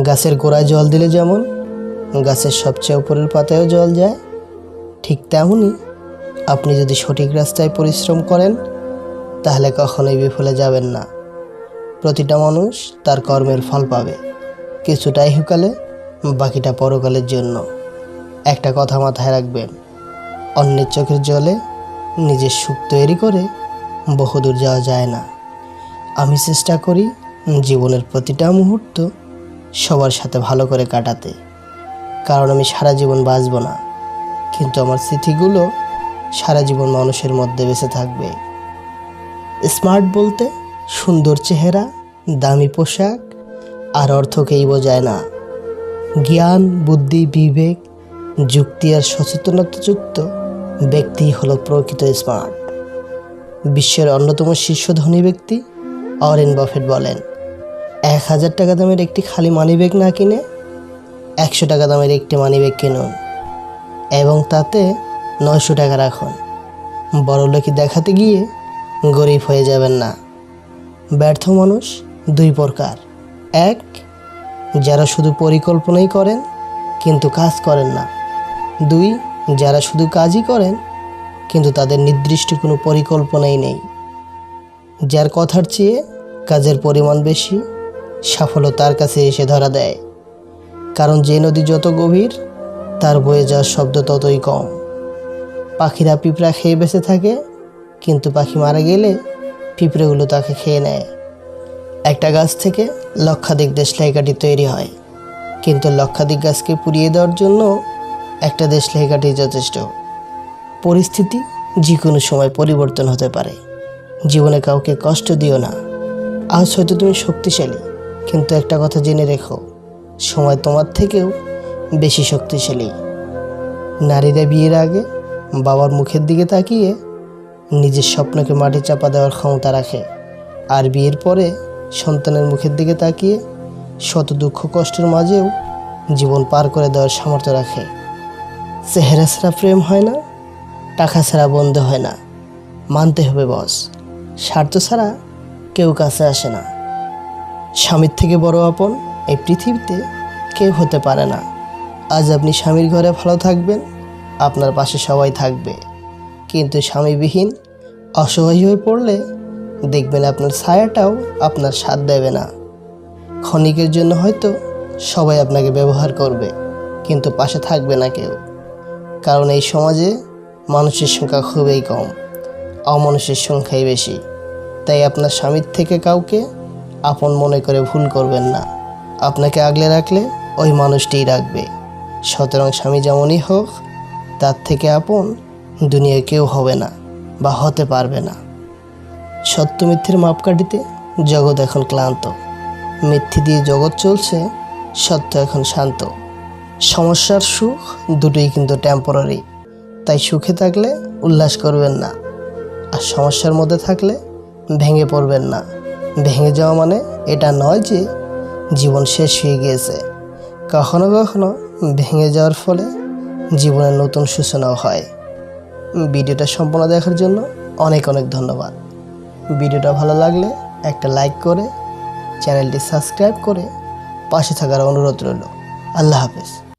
গাছের গোড়ায় জল দিলে যেমন, গাছের সবচেয়ে উপরের পাতায়ও জল যায়। ঠিক তেমনই আপনি যদি সঠিক রাস্তায় পরিশ্রম করেন, তাহলে কখনোই বিফলে যাবেন না। প্রতিটা মানুষ তার কর্মের ফল পাবে। কিছুটা ইহুকালে বাকিটা পরকালের জন্য। একটা কথা মাথায় রাখবেন, অন্যের চোখের জলে নিজের সুখ তৈরি করে বহুদূর যাওয়া যায় না। আমি চেষ্টা করি জীবনের প্রতিটা মুহূর্ত সবার সাথে ভালো করে কাটাতে। কারণ আমি সারা জীবন বাঁচব না। কিন্তু আমার স্মৃতিগুলো সারা জীবন মানুষের মধ্যে বেঁচে থাকবে। স্মার্ট বলতে সুন্দর চেহারা, দামি পোশাক আর অর্থকেই বোঝায় না। জ্ঞান, বুদ্ধি, বিবেক, যুক্তি আর সচেতনতাযুক্ত ব্যক্তি হল প্রকৃত স্মার্ট। বিশ্বের অন্যতম শীর্ষ ধনী ব্যক্তি অরেন বফেট বলেন। এক হাজার টাকা দামের একটি খালি মানিব্যাগ না কিনে একশো টাকা দামের একটি মানিব্যাগ কিনুন এবং তাতে নয়শো টাকা রাখুন। বড়লোকি দেখাতে গিয়ে গরিব হয়ে যাবেন না। ব্যর্থ মানুষ দুই প্রকার। এক, যারা শুধু পরিকল্পনাই করেন, কিন্তু কাজ করেন না। দুই, যারা শুধু কাজই করেন, কিন্তু তাদের নির্দিষ্ট কোনো পরিকল্পনাই নেই। যার কথার চেয়ে কাজের পরিমাণ বেশি সাফল্য তার কাছে এসে ধরা দেয়। কারণ যে নদী যত গভীর, তার বয়ে যাওয়ার শব্দ ততই কম। পাখিরা পিঁপড়া খেয়ে বেঁচে থাকে, কিন্তু পাখি মারা গেলে পিঁপড়েগুলো তাকে খেয়ে নেয়। একটা গাছ থেকে লক্ষাধিক দেশলাই কাঠি তৈরি হয়, কিন্তু লক্ষাধিক গাছকে পুড়িয়ে দেওয়ার জন্য একটা দেশলাই কাঠি যথেষ্ট। পরিস্থিতি যে কোনো সময় পরিবর্তন হতে পারে। জীবনে কাউকে কষ্ট দিও না। আজ হয়তো তুমি শক্তিশালী। কিন্তু একটা কথা জেনে রেখো, সময় তোমার থেকেও বেশি শক্তিশালী। নারীরা বিয়ের আগে বাবার মুখের দিকে তাকিয়ে নিজের স্বপ্নকে মাটি চাপা দেওয়ার ক্ষমতা রাখে আর বিয়ের পরে সন্তানের মুখের দিকে তাকিয়ে শত দুঃখ কষ্টের মাঝেও জীবন পার করে দেওয়ার সামর্থ্য রাখে। চেহারা ছাড়া প্রেম হয় না, টাকা ছাড়া বন্ধ হয় না। মানতে হবে বস, স্বার্থ ছাড়া কেউ কাছে আসে না। স্বামীর থেকে বড় আপন, এই পৃথিবীতে কেউ হতে পারে না। আজ আপনি স্বামীর ঘরে ভালো থাকবেন, আপনার পাশে সবাই থাকবে। কিন্তু স্বামীবিহীন, অসহায় হয়ে পড়লে দেখবেন আপনার ছায়াটাও আপনার সাথ দেবে না। ক্ষণিকের জন্য হয়তো সবাই আপনাকে ব্যবহার করবে, কিন্তু পাশে থাকবে না কেউ। কারণ এই সমাজে মানুষের সংখ্যা খুবই কম, অমানুষের সংখ্যাই বেশি। তাই আপনার স্বামীর থেকে কাউকে আপন মনে করে ভুল করবেন না। আপনাকে আগলে রাখলে ওই মানুষটিই রাখবে। সুতরাং স্বামী যেমনই হোক, তার থেকে আপন দুনিয়ায় কেউ হবে না বা হতে পারবে না। সত্য মিথ্যের মাপকাঠিতে জগৎ এখন ক্লান্ত। মিথ্যে দিয়ে জগৎ চলছে, সত্য এখন শান্ত। সমস্যার সুখ দুটোই কিন্তু টেম্পোরারি তাই সুখে থাকলে উল্লাস করবেন না। আর সমস্যার মধ্যে থাকলে ভেঙে পড়বেন না। ভেঙে যাওয়া মানে এটা নয় যে জীবন শেষ হয়ে গিয়েছে। কখনো কখনো ভেঙে যাওয়ার ফলে জীবনের নতুন সূচনাও হয়। ভিডিওটা সম্পূর্ণ দেখার জন্য অনেক অনেক ধন্যবাদ। ভিডিওটা ভালো লাগলে একটা লাইক করে চ্যানেলটি সাবস্ক্রাইব করে পাশে থাকার অনুরোধ রইল। আল্লাহ হাফেজ।